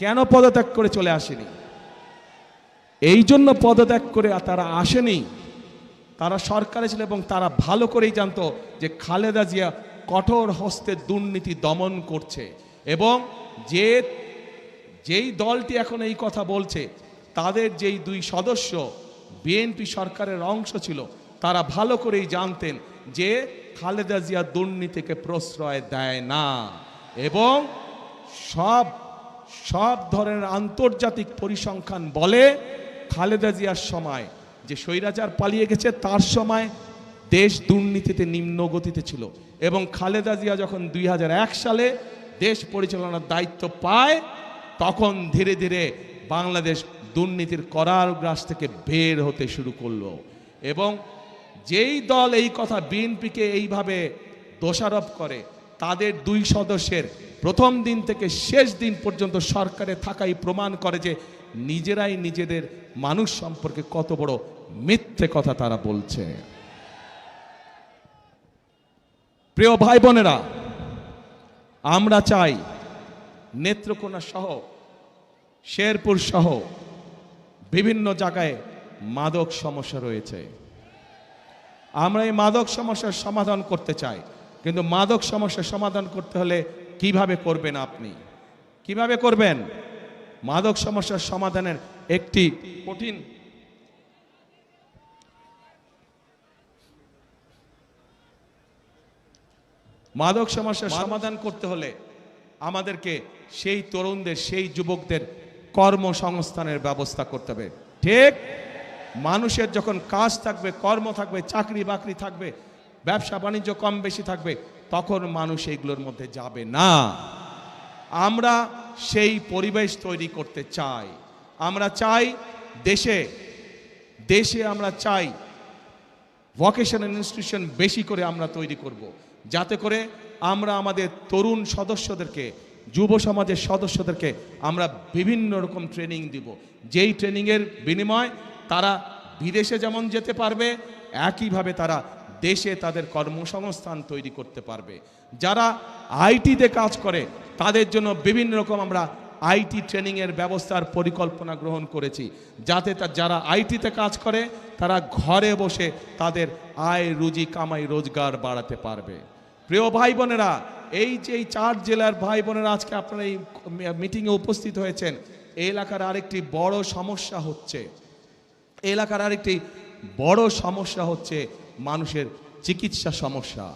কেন পদত্যাগ করে চলে আসেনি? এই জন্য পদত্যাগ করে তারা আসেনি। তারা সরকারে ছিল এবং তারা ভালো করেই জানতো যে খালেদা জিয়া কঠোর হস্তে দুর্নীতি দমন করছে এবং যে, যেই দলটি এখন এই কথা বলছে, তাদের যেই দুই সদস্য বিএনপি সরকারের অংশ ছিল, তারা ভালো করেই জানতেন যে খালেদা জিয়া দুর্নীতিকে প্রশ্রয় দেয় না এবং সব সব ধরনের আন্তর্জাতিক পরিসংখ্যান বলে খালেদা জিয়ার সময়। যে স্বৈরাচার পালিয়ে গেছে তার সময় দেশ দুর্নীতিতে নিম্ন গতিতে ছিল এবং খালেদা জিয়া যখন দুই হাজার এক সালে দেশ পরিচালনার দায়িত্ব পায়, তখন ধীরে ধীরে বাংলাদেশ দুর্নীতির করার গ্রাস থেকে বের হতে শুরু করল এবং যেই দল এই কথা বিএনপিকে এইভাবে দোষারোপ করে তাদের দুই সদস্যের প্রথম দিন থেকে শেষ দিন পর্যন্ত সরকারে থাকাই প্রমাণ করে যে নিজেরাই নিজেদের মানুষ সম্পর্কে কত বড় মিথ্যে কথা তারা বলছে। প্রিয় ভাই বোনেরা আমরা চাই নেত্রকোনা সহ, শেরপুর সহ বিভিন্ন জায়গায় মাদক সমস্যা রয়েছে। আমরা এই মাদক সমস্যার সমাধান করতে চাই। কিন্তু মাদক সমস্যার সমাধান করতে হলে কীভাবে করবেন আপনি? কীভাবে করবেন? মাদক সমস্যার সমাধানের একটি কঠিন মাদক সমস্যার সমাধান করতে হলে আমাদেরকে সেই তরুণদের সেই যুবকদের কর্মসংস্থানের ব্যবস্থা করতে হবে। ঠিক? মানুষের যখন কাজ থাকবে কর্ম থাকবে চাকরি বাকরি থাকবে ব্যবসা বাণিজ্য কম বেশি থাকবে, তখন মানুষ এইগুলোর মধ্যে যাবে না। আমরা সেই পরিবেশ তৈরি করতে চাই। আমরা চাই দেশে দেশে আমরা চাই ভোকেশনাল ইনস্টিটিউশন বেশি করে আমরা তৈরি করব। যাতে করে আমরা আমাদের তরুণ সদস্যদেরকে, যুব সমাজের সদস্যদেরকে আমরা বিভিন্ন রকম ট্রেনিং দিব। যেই ট্রেনিংয়ের বিনিময় তারা বিদেশে যেমন যেতে পারবে, একইভাবে তারা দেশে তাদের কর্মসংস্থান তৈরি করতে পারবে। যারা আইটিতে কাজ করে, তাদের জন্য বিভিন্ন রকম আমরা আইটি ট্রেনিংয়ের ব্যবস্থার পরিকল্পনা গ্রহণ করেছি। যাতে তা যারা আইটিতে কাজ করে, তারা ঘরে বসে তাদের আয়, রুজি, কামাই, রোজগার বাড়াতে পারবে। প্রিয় ভাই বোনেরা, এই যে এই চার জেলার ভাই বোনেরা আজকে আপনারা এই মিটিংয়ে উপস্থিত হয়েছেন, এই এলাকার আরেকটি বড় সমস্যা হচ্ছে। এলাকার আরেকটি বড় সমস্যা হচ্ছে মানুষের চিকিৎসা সমস্যা।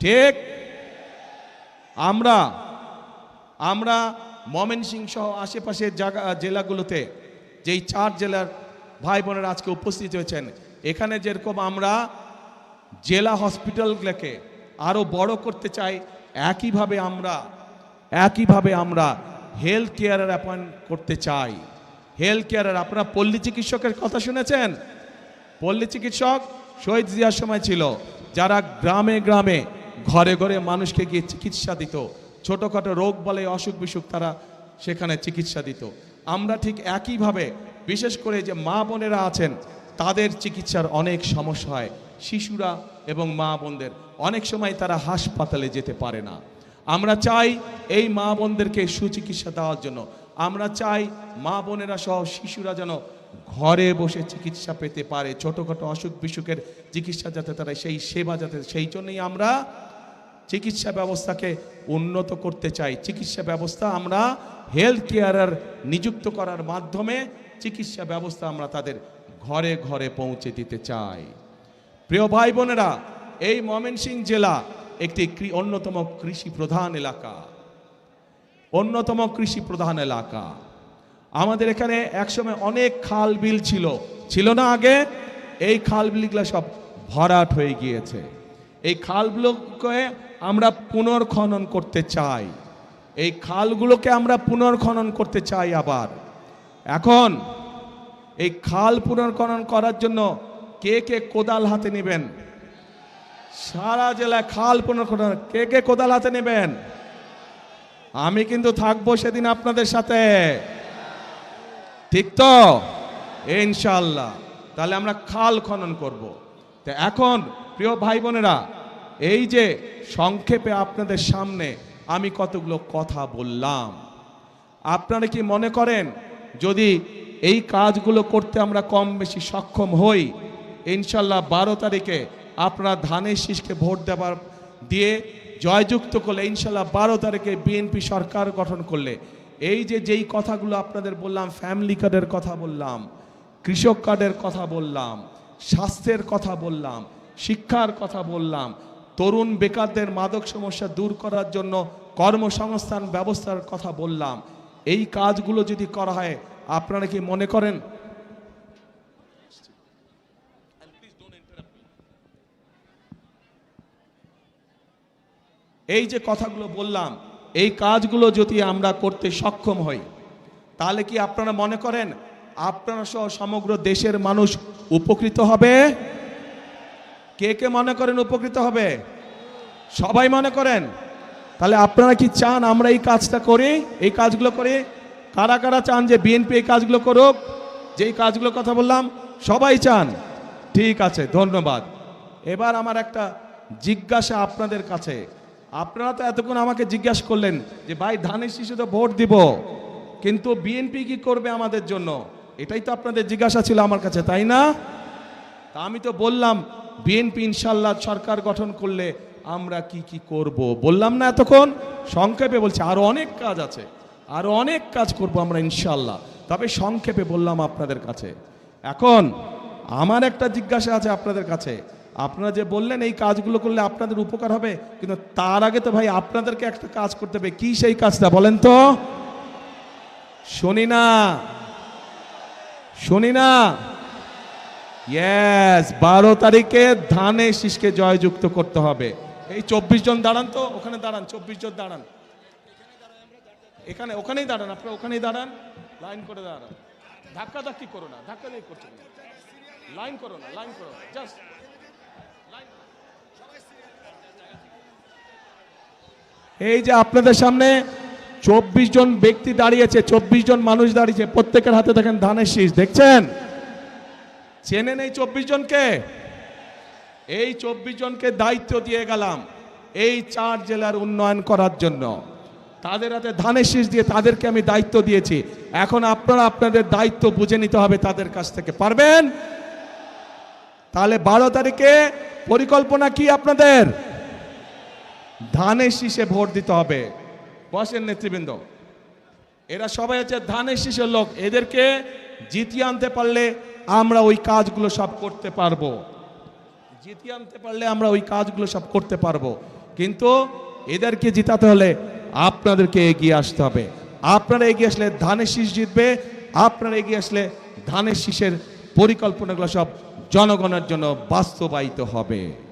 ঠিক? আমরা আমরা ময়মনসিংহ সহ আশেপাশের জায়গা জেলাগুলোতে, যেই চার জেলার ভাই বোনেরা আজকে উপস্থিত হয়েছেন, এখানে যেরকম আমরা জেলা হসপিটালগুলোকে আরও বড় করতে চাই, একইভাবে আমরা একইভাবে আমরা হেলথ কেয়ারের অ্যাপয়েন্ট করতে চাই। হেলথ কেয়ারের আপনারা পল্লী চিকিৎসকের কথা শুনেছেন? পল্লী চিকিৎসক শহীদ জিয়ার সময় ছিল, যারা গ্রামে গ্রামে ঘরে ঘরে মানুষকে গিয়ে চিকিৎসা দিত, ছোটোখাটো রোগ বলে অসুখ বিসুখ তারা সেখানে চিকিৎসা দিত। আমরা ঠিক একইভাবে, বিশেষ করে যে মা বোনেরা আছেন, তাদের চিকিৎসার অনেক সমস্যা হয়। শিশুরা এবং মা বোনদের, অনেক সময় তারা হাসপাতালে যেতে পারে না। আমরা চাই এই মা বোনদেরকে সুচিকিৎসা দেওয়ার জন্য। আমরা চাই মা বোনেরা সহ শিশুরা যেন ঘরে বসে চিকিৎসা পেতে পারে, ছোটোখাটো অসুখ বিসুখের চিকিৎসা যাতে তারা সেই সেবা যাতে, সেই জন্যই আমরা চিকিৎসা ব্যবস্থাকে উন্নত করতে চাই। চিকিৎসা ব্যবস্থা আমরা হেলথ কেয়ারার নিযুক্ত করার মাধ্যমে চিকিৎসা ব্যবস্থা আমরা তাদের ঘরে ঘরে পৌঁছে দিতে চাই। প্রিয় ভাই বোনেরা এই ময়মনসিংহ জেলা একটি অন্যতম কৃষি প্রধান এলাকা। অন্যতম কৃষি প্রধান এলাকা। আমাদের এখানে একসময় অনেক খাল বিল ছিল। ছিল না আগে? এই খাল বিলগুলো সব ভরাট হয়ে গিয়েছে। এই খালগুলোকে আমরা পুনর্খনন করতে চাই। এই খালগুলোকে আমরা পুনর্খনন করতে চাই আবার। এখন এই খাল পুনর্খনন করার জন্য কে কে কোদাল হাতে নেবেন? সারা জেলায় খাল পুনর্খনন। কে কে কোদাল হাতে নেবেন? আমি কিন্তু থাকব সেদিন আপনাদের সাথে। ঠিক তো? ইনশাল্লাহ তাহলে আমরা খাল খনন করব। তো এখন, প্রিয় ভাই বোনেরা এই যে সংক্ষেপে আপনাদের সামনে আমি কতগুলো কথা বললাম। আপনারা কি মনে করেন, যদি এই কাজগুলো করতে আমরা কম বেশি সক্ষম হই ইনশাল্লাহ বারো তারিখে আপনারা ধানের শীষকে ভোট দেওয়ার দিয়ে জয়যুক্ত করলে ইনশাল্লাহ বারো তারিখে বিএনপি সরকার গঠন করলে এই যে যেই কথাগুলো আপনাদের বললাম ফ্যামিলি কার্ডের কথা বললাম, কৃষক কার্ডের কথা বললাম, স্বাস্থ্যের কথা বললাম, শিক্ষার কথা বললাম, তরুণ বেকারদের মাদক সমস্যা দূর করার জন্য কর্মসংস্থান ব্যবস্থার কথা বললাম, এই কাজগুলো যদি করা হয়, আপনারা কি মনে করেন? এই যে কথাগুলো বললাম এই কাজগুলো যদি আমরা করতে সক্ষম হই, তাহলে কি আপনারা মনে করেন আপনারা সহ সমগ্র দেশের মানুষ উপকৃত হবে? কে কে মনে করেন উপকৃত হবে? সবাই মনে করেন? তাহলে আপনারা কি চান আমরা এই কাজটা করি, এই কাজগুলো করি? কারা কারা চান যে বিএনপি এই কাজগুলো করুক? যেই কাজগুলো কথা বললাম, সবাই চান। ঠিক আছে, ধন্যবাদ। এবার আমার একটা জিজ্ঞাসা আপনাদের কাছে। আপনারা তো এতক্ষণ আমাকে জিজ্ঞাসা করলেন যে, ভাই, ধানের শিশু তো ভোট দিব, কিন্তু বিএনপি কি করবে আমাদের জন্য? এটাই তো আপনাদের জিজ্ঞাসা ছিল আমার কাছে, তাই না? তা আমি তো বললাম বিএনপি ইনশাল্লাহ সরকার গঠন করলে আমরা কি কি করব। বললাম না এতক্ষণ, সংক্ষেপে বলছি, আরও অনেক কাজ আছে, আরও অনেক কাজ করব আমরা ইনশাল্লাহ তবে সংক্ষেপে বললাম আপনাদের কাছে, এখন আমার একটা জিজ্ঞাসা আছে আপনাদের কাছে আপনারা যে বললেন এই কাজগুলো করলে আপনাদের উপকার হবে, কিন্তু তার আগে তো ভাই আপনাদেরকে একটা কাজ করতে হবে। কি সেই কাজটা বলেন তো? শুনি না। শুনি না। বারো তারিখে ধানে শীষকে জয়যুক্ত করতে হবে। এই চব্বিশ জন দাঁড়ান তো, ওখানে দাঁড়ান, চব্বিশ জন দাঁড়ান। এখানে, ওখানেই দাঁড়ান, আপনারা ওখানেই দাঁড়ান। লাইন করে দাঁড়ান। ধাক্কা ধাক্কি করো না, ধাক্কা দিয়ে করছ লাইন করো না, লাইন করো জাস্ট এই যে আপনাদের সামনে চব্বিশ জন ব্যক্তি দাঁড়িয়েছে, চব্বিশ জন মানুষ দাঁড়িয়েছে, প্রত্যেকের হাতে দেখেন ধানের শীষ, দেখছেন? চেনেন এই চব্বিশ জনকে? এই চব্বিশ জনকে দায়িত্ব দিয়ে গেলাম এই চার জেলার উন্নয়ন করার জন্য। তাদের হাতে ধানের শীষ দিয়ে তাদেরকে আমি দায়িত্ব দিয়েছি। এখন আপনারা আপনাদের দায়িত্ব বুঝে নিতে হবে তাদের কাছ থেকে, পারবেন? তাহলে বারো তারিখে পরিকল্পনা কি আপনাদের? ধানের শীষে ভোট দিতে হবে। বসেন নেতৃবৃন্দ। এরা সবাই হচ্ছে ধানের শীষের লোক। এদেরকে জিতিয়ে আনতে পারলে আমরা ওই কাজগুলো সব করতে পারব। জিতিয়ে আনতে পারলে আমরা ওই কাজগুলো সব করতে পারব। কিন্তু এদেরকে জিতাতে হলে আপনাদেরকে এগিয়ে আসতে হবে। আপনারা এগিয়ে আসলে ধানের শীষ জিতবে, আপনারা এগিয়ে আসলে ধানের শীষের পরিকল্পনাগুলো সব জনগণের জন্য বাস্তবায়িত হবে।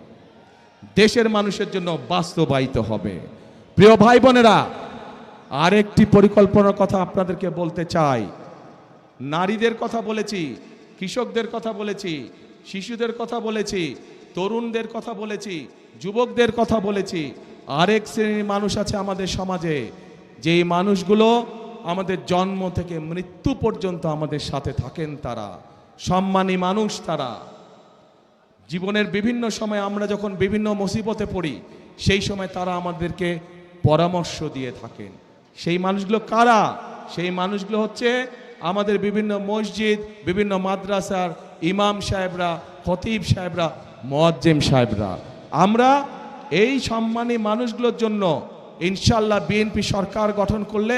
দেশের মানুষের জন্য বাস্তবায়িত হবে। প্রিয় ভাই বোনেরা আরেকটি পরিকল্পনার কথা আপনাদেরকে বলতে চাই। নারীদের কথা বলেছি, কৃষকদের কথা বলেছি, শিশুদের কথা বলেছি, তরুণদের কথা বলেছি, যুবকদের কথা বলেছি। আরেক শ্রেণির মানুষ আছে আমাদের সমাজে, যেই মানুষগুলো আমাদের জন্ম থেকে মৃত্যু পর্যন্ত আমাদের সাথে থাকেন তারা। সম্মানী মানুষ তারা। জীবনের বিভিন্ন সময় আমরা যখন বিভিন্ন মুসিবতে পড়ি, সেই সময় তারা আমাদেরকে পরামর্শ দিয়ে থাকেন। সেই মানুষগুলো কারা? সেই মানুষগুলো হচ্ছে আমাদের বিভিন্ন মসজিদ, বিভিন্ন মাদ্রাসার ইমাম সাহেবরা, খতিব সাহেবরা, মোয়াজ্জেম সাহেবরা। আমরা এই সম্মানী মানুষগুলোর জন্য ইনশাল্লাহ বিএনপি সরকার গঠন করলে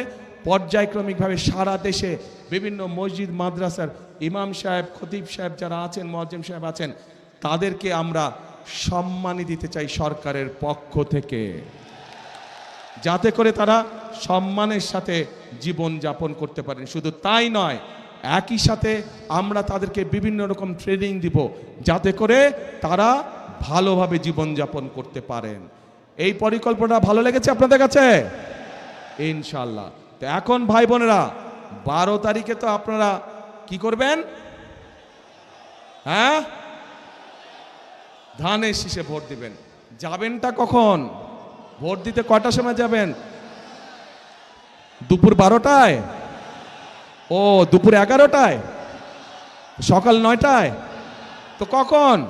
পর্যায়ক্রমিকভাবে সারা দেশে বিভিন্ন মসজিদ, মাদ্রাসার ইমাম সাহেব, খতিব সাহেব যারা আছেন, মোয়াজ্জেম সাহেব আছেন তাদেরকে আমরা সম্মানী দিতে চাই সরকারের পক্ষ থেকে। যাতে করে তারা সম্মানের সাথে জীবন যাপন করতে পারেন। শুধু তাই নয়, একই সাথে আমরা তাদেরকে বিভিন্ন রকম ট্রেনিং দিব যাতে করে তারা ভালোভাবে জীবন যাপন করতে পারেন। এই পরিকল্পনা ভালো লেগেছে আপনাদের কাছে? ইনশাল্লাহ তো এখন ভাই বোনেরা, বারো তারিখে তো আপনারা কি করবেন? হ্যাঁ? ধানের শীষে ভোট দিবেন। যাবেনটা কখন? ভোট দিতে কয়টার সময় যাবেন? দুপুর বারোটায়? ও, দুপুর এগারোটায়? সকাল নয়টায়? তো কখন?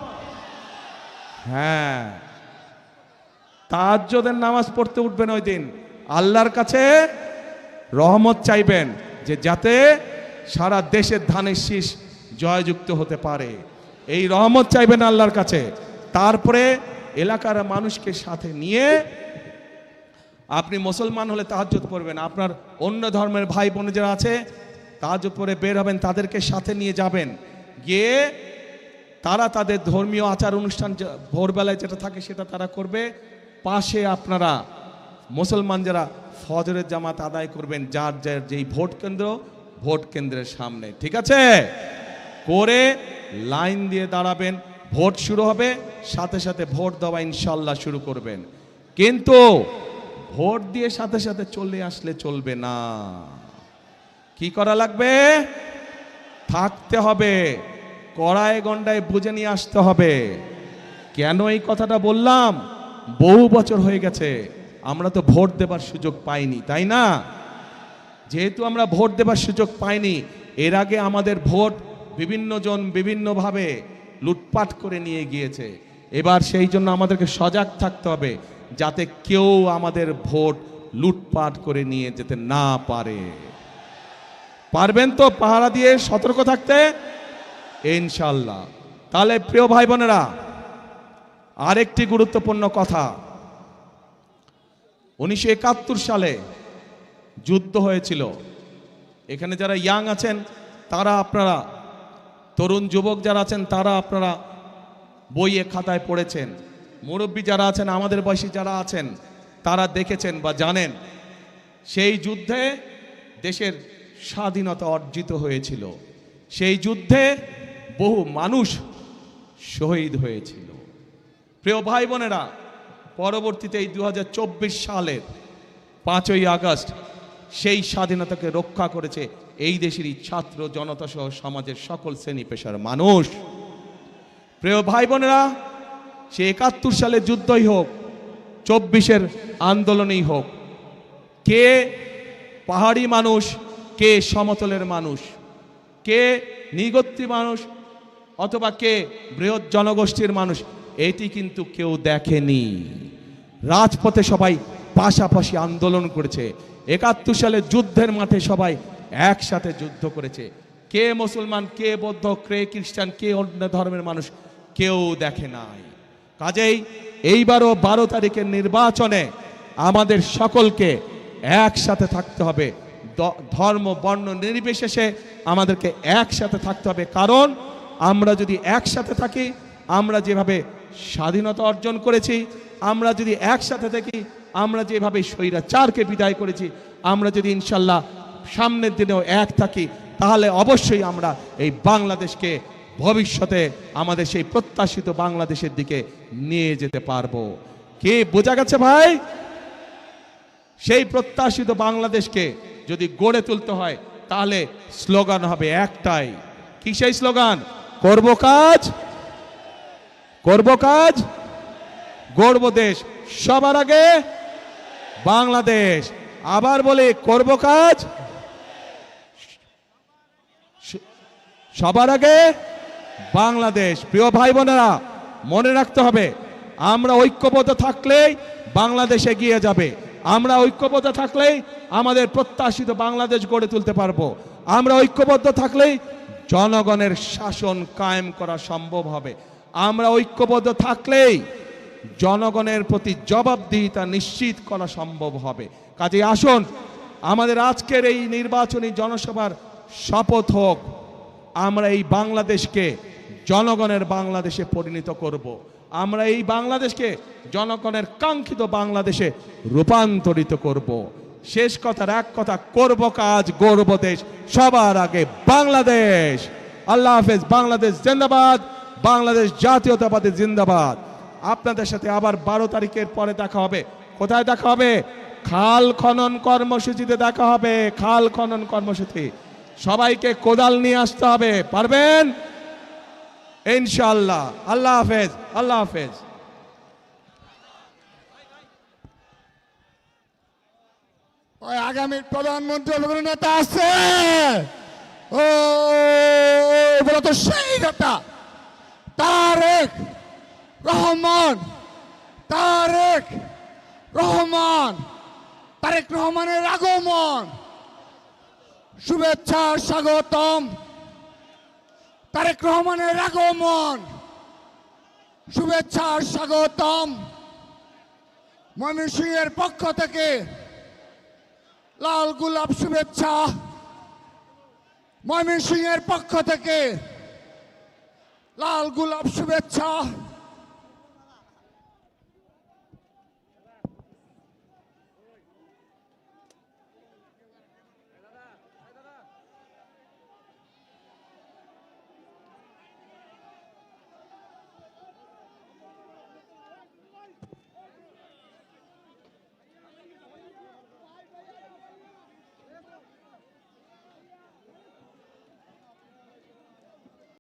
হ্যাঁ। তাজ্জদের নামাজ পড়তে উঠবেন ওই দিন। আল্লাহর কাছে রহমত চাইবেন যে যাতে সারা দেশের ধানের শীষ জয়যুক্ত হতে পারে। এই রহমত চাইবেন আল্লাহর কাছে। তারপরে এলাকার মানুষকে সাথে নিয়ে আপনি মুসলমান হলে তাহাজ্জুদ পড়বেন। আপনার অন্য ধর্মের ভাই বোন যারা আছে, তাহাজ্জুদ পড়ে বের হবেন, তাদেরকে সাথে নিয়ে যাবেন। গিয়ে তারা তাদের ধর্মীয় আচার অনুষ্ঠান ভোরবেলায় যেটা থাকে সেটা তারা করবে। পাশে আপনারা মুসলমান যারা ফজরের জামাত আদায় করবেন, যার যার যেই ভোট কেন্দ্র, ভোট কেন্দ্রের সামনে। ঠিক আছে? করে লাইন দিয়ে দাঁড়াবেন। ভোট শুরু হবে, সাথে সাথে ভোট দেওয়া ইনশাল্লাহ শুরু করবেন। কিন্তু ভোট দিয়ে সাথে সাথে চলে আসলে চলবে না। কি করা লাগবে? থাকতে হবে। কড়ায় গন্ডায় বুঝে নিয়ে আসতে হবে। কেন এই কথাটা বললাম? বহু বছর হয়ে গেছে, আমরা তো ভোট দেবার সুযোগ পাইনি, তাই না? যেহেতু আমরা ভোট দেবার সুযোগ পাইনি, এর আগে আমাদের ভোট বিভিন্ন জন বিভিন্নভাবে লুটপাট করে নিয়ে গিয়েছে। এবার সেই জন্য আমাদেরকে সজাগ থাকতে হবে, যাতে কেউ আমাদের ভোট লুটপাট করে নিয়ে যেতে না পারে। পারবেন তো পাহারা দিয়ে সতর্ক থাকতে? ইনশাল্লাহ তাহলে প্রিয় ভাই বোনেরা আরেকটি গুরুত্বপূর্ণ কথা। উনিশশো একাত্তর সালে যুদ্ধ হয়েছিল। এখানে যারা ইয়াং আছেন, তারা আপনারা তরুণ যুবক যারা আছেন, তারা আপনারা বইয়ে খাতায় পড়েছেন। মুরব্বী যারা আছেন, আমাদের বয়সী যারা আছেন, তারা দেখেছেন বা জানেন, সেই যুদ্ধে দেশের স্বাধীনতা অর্জিত হয়েছিল। সেই যুদ্ধে বহু মানুষ শহীদ হয়েছিল। প্রিয় ভাই বোনেরা, পরবর্তীতে এই দু হাজার চব্বিশ সালের পাঁচই আগস্ট সেই স্বাধীনতাকে রক্ষা করেছে এই দেশেরই ছাত্র জনতা সহ সমাজের সকল শ্রেণি পেশার মানুষ। প্রিয় ভাই বোনেরা, সে একাত্তর সালের যুদ্ধই হোক, চব্বিশের আন্দোলনেই হোক, কে পাহাড়ি মানুষ, কে সমতলের মানুষ, কে নিগত্রী মানুষ অথবা কে বৃহৎ জনগোষ্ঠীর মানুষ, এটি কিন্তু কেউ দেখেনি। রাজপথে সবাই পাশাপাশি আন্দোলন করেছে। একাত্তর সালে যুদ্ধের মাঠে সবাই একসাথে যুদ্ধ করেছে। কে মুসলমান, কে বৌদ্ধ, কে খ্রিস্টান, কে অন্য ধর্মের মানুষ, কেউ দেখে নাই। কাজেই এইবারও বারো তারিখের নির্বাচনে আমাদের সকলকে একসাথে থাকতে হবে। ধর্ম, বর্ণ নির্বিশেষে আমাদেরকে একসাথে থাকতে হবে। কারণ আমরা যদি একসাথে থাকি, আমরা যেভাবে স্বাধীনতা অর্জন করেছি, আমরা যদি একসাথে থাকি আমরা যেভাবে স্বৈরাচারকে বিদায় করেছি, আমরা যদি ইনশাল্লাহ সামনের দিনেও এক থাকি, তাহলে অবশ্যই আমরা এই বাংলাদেশকে ভবিষ্যতে আমাদের সেই প্রত্যাশিত বাংলাদেশের দিকে নিয়ে যেতে পারব। কে বোঝা গেছে ভাই? সেই প্রত্যাশিত বাংলাদেশকে যদি গড়ে তুলতে হয়, তাহলে স্লোগান হবে একটাই। কি সেই স্লোগান? করব কাজ? করব কাজ? গড়ব দেশ সবার আগে? বাংলাদেশ। আবার বলে, করব কাজ? সবার আগে বাংলাদেশ। প্রিয় ভাই বোনেরা, মনে রাখতে হবে, আমরা ঐক্যবদ্ধ থাকলেই বাংলাদেশ এগিয়ে যাবে। আমরা ঐক্যবদ্ধ থাকলেই আমাদের প্রত্যাশিত বাংলাদেশ গড়ে তুলতে পারব। আমরা ঐক্যবদ্ধ থাকলেই জনগণের শাসন কায়েম করা সম্ভব হবে। আমরা ঐক্যবদ্ধ থাকলেই জনগণের প্রতি জবাবদিহিতা নিশ্চিত করা সম্ভব হবে কাজে আসুন, আমাদের আজকের এই নির্বাচনী জনসভার শপথ হোক আমরা এই বাংলাদেশকে জনগণের বাংলাদেশে পরিণত করব। আমরা এই বাংলাদেশকে জনগণের কাঙ্ক্ষিত বাংলাদেশে রূপান্তরিত করব। শেষ কথার এক কথা, করব কাজ, গর্ব দেশ, সবার আগে বাংলাদেশ আল্লাহ হাফেজ, বাংলাদেশ জিন্দাবাদ, বাংলাদেশ জাতীয়তাবাদী জিন্দাবাদ আপনাদের সাথে আবার বারো তারিখের পরে দেখা হবে। কোথায় দেখা হবে? খাল খনন কর্মসূচিতে দেখা হবে। খাল খনন কর্মসূচি। সবাইকে কোদাল নিয়ে আসতে হবে। পারবেন? ইনশাল্লাহ আল্লাহ হাফেজ আল্লাহ হাফেজ। ওই আগামী প্রধানমন্ত্রী নেতা আছে। ও, বলে তো সেই নেতা। তারেক রহমান, তারেক রহমান, তারেক রহমানের আগমন। শুভেচ্ছা, স্বাগতম। তারেক রহমানের আগমন। শুভেচ্ছা, স্বাগতম। ময়মনসিংহের পক্ষ থেকে লাল গোলাপ শুভেচ্ছা। ময়মনসিংহের পক্ষ থেকে লাল গোলাপ শুভেচ্ছা।